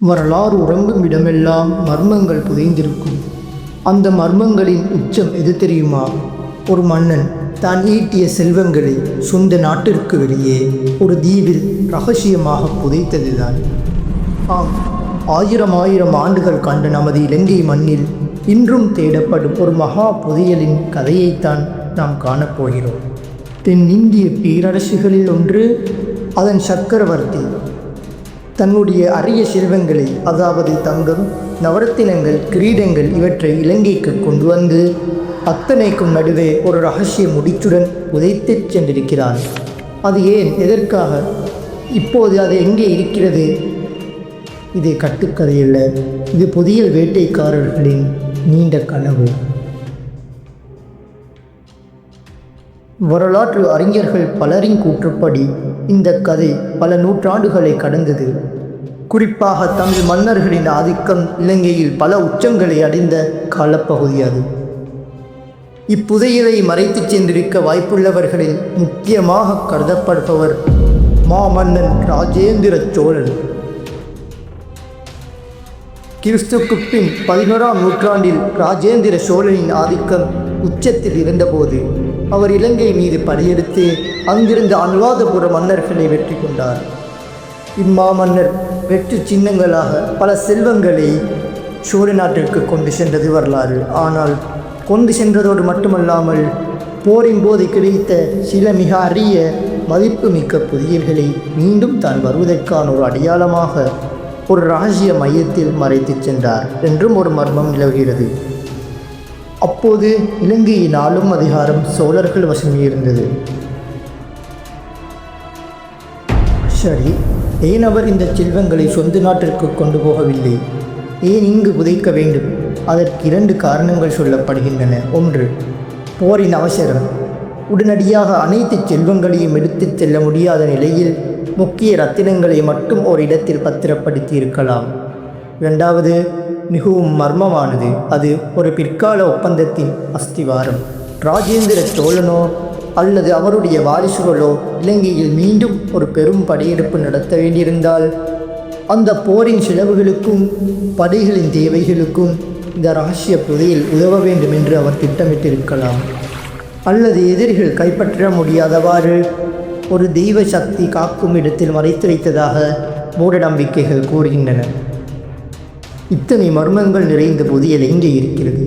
வரலாறு உறங்கும் இடமெல்லாம் மர்மங்கள் புதைந்திருக்கும். அந்த மர்மங்களின் உச்சம் எது தெரியுமா? ஒரு மன்னன் தான் ஈட்டிய செல்வங்களை சொந்த நாட்டிற்கு வெளியே ஒரு தீவில் ரகசியமாக புதைத்ததுதான். ஆம் ஆயிரம் ஆயிரம் ஆண்டுகள் கண்ட நமது இலங்கை மண்ணில் இன்றும் தேடப்படும் ஒரு மகா புதையலின் கதையைத்தான் நாம் காணப்போகிறோம் தென்னிந்திய பேரரசுகளில் ஒன்று அதன் சக்கரவர்த்தி தன்னுடைய அரிய செல்வங்களை அதாவது தங்கம் நவரத்தினங்கள் கிரீடங்கள் இவற்றை இலங்கைக்கு கொண்டு வந்து அத்தனைக்கும் நடுவே ஒரு ரகசிய முடிச்சுடன் உதைத்துச் சென்றிருக்கிறான். அது ஏன்? எதற்காக? இப்போது அது எங்கே இருக்கிறது? இது கட்டுக்கதையல்ல. இது புதிய வேட்டைக்காரர்களின் நீண்ட கனவு. வரலாற்று அறிஞர்கள் பலரின் கூற்றுப்படி இந்த கதை பல நூற்றாண்டுகளை கடந்தது. குறிப்பாக தமிழ் மன்னர்களின் ஆதிக்கம் இலங்கையில் பல உச்சங்களை அடைந்த காலப்பகுதி அது. இப்புதையலை மறைத்துச் சென்றிருக்க வாய்ப்புள்ளவர்களில் முக்கியமாக கருதப்படுபவர் மாமன்னன் ராஜேந்திர சோழன். கிறிஸ்துக்கு பின் பதினோராம் நூற்றாண்டில் ராஜேந்திர சோழனின் ஆதிக்கம் உச்சத்தில் இருந்தபோது அவர் இலங்கை மீது படையெடுத்து அங்கிருந்த அனுராதபுர மன்னர்களை வெற்றி கொண்டார். இம்மாமன்னர் வெற்றி சின்னங்களாக பல செல்வங்களை சோழ நாட்டிற்கு கொண்டு சென்றது வரலாறு. ஆனால் கொண்டு சென்றதோடு மட்டுமல்லாமல் போரின் போது கிடைத்த சில மிக அரிய மதிப்புமிக்க புதியல்களை மீண்டும் தான் வருவதற்கான ஒரு அடையாளமாக ஒரு ராஜ்ய மையத்தில் மறைத்துச் சென்றார் என்றும் ஒரு மர்மம் நிலவுகிறது. அப்போது இலங்கையின் ஆளும் அதிகாரம் சோழர்கள் வசமே இருந்தது. சரி ஏன் அவர் இந்த செல்வங்களை சொந்த நாட்டிற்கு கொண்டு போகவில்லை? ஏன் இங்கு புதைக்க வேண்டும்? அதற்கு இரண்டு காரணங்கள் சொல்லப்படுகின்றன. ஒன்று போரின் அவசரம். உடனடியாக அனைத்து செல்வங்களையும் எடுத்துச் செல்ல முடியாத நிலையில் முக்கிய ரத்தினங்களை மட்டும் ஒரு இடத்தில் பத்திரப்படுத்தி இருக்கலாம் இரண்டாவது மிகவும் மர்மமானது. அது ஒரு பிற்கால ஒப்பந்தத்தின் அஸ்திவாரம். ராஜேந்திர சோழனோ அல்லது அவருடைய வாரிசுகளோ இலங்கையில் மீண்டும் ஒரு பெரும் படையெடுப்பு நடத்த வேண்டியிருந்தால் அந்த போரின் செலவுகளுக்கும் படைகளின் தேவைகளுக்கும் இந்த ரகசிய புதையில் உதவ வேண்டும் என்று அவர் திட்டமிட்டிருக்கலாம். அல்லது எதிரிகள் கைப்பற்ற முடியாதவாறு ஒரு தெய்வ சக்தி காக்கும் இடத்தில் மறைத்து வைத்ததாக மூட நம்பிக்கைகள் கூறுகின்றன. இத்தனை மர்மங்கள் நிறைந்த புதியல் எங்கே இருக்கிறது?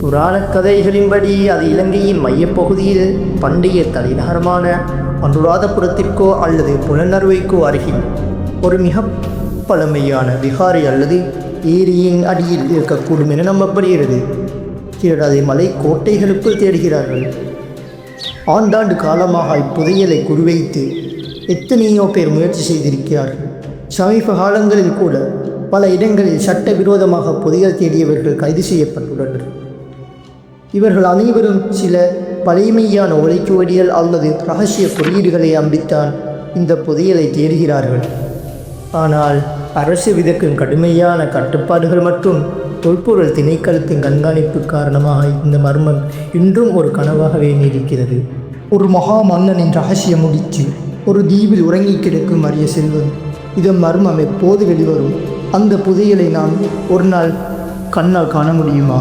புராணக் கதைகளின்படி அது இலங்கையின் மையப்பகுதியில் பண்டைய தலைநகரமான அனுராதபுரத்திற்கோ அல்லது புலனர்வைக்கோ அருகில் ஒரு மிக பழமையான விகாரை அல்லது ஏரியின் அடியில் இருக்கக்கூடும் என நம்பப்படுகிறது. சிலர் அதை மலை கோட்டைகளுக்குள் தேடுகிறார்கள். ஆண்டாண்டு காலமாக இப்புதையலை குறிவைத்து எத்தனையோ பேர் முயற்சி செய்திருக்கிறார்கள். சமீப காலங்களில் கூட பல இடங்களில் சட்ட விரோதமாக புதையல் தேடியவர்கள் கைது செய்யப்பட்டுள்ளனர். இவர்கள் அனைவரும் சில பழைமையான ஒலைச்சுவடிகள் அல்லது ரகசிய குறியீடுகளை அம்பித்தான் இந்த புதையலை தேடுகிறார்கள். ஆனால் அரசு விதக்கும் கடுமையான கட்டுப்பாடுகள் மற்றும் தொல்பொருள் திணைக்களத்தின் கண்காணிப்பு காரணமாக இந்த மர்மம் இன்றும் ஒரு கனவாகவே நீடிக்கிறது. ஒரு மகா மன்னனின் ரகசிய முடிச்சு ஒரு தீவில் உறங்கி கிடக்கும் அரிய செல்வம். இதன் மர்மம் எப்போது வெளிவரும்? அந்த புதையலை நான் ஒரு நாள் கண்ணால் காண முடியுமா?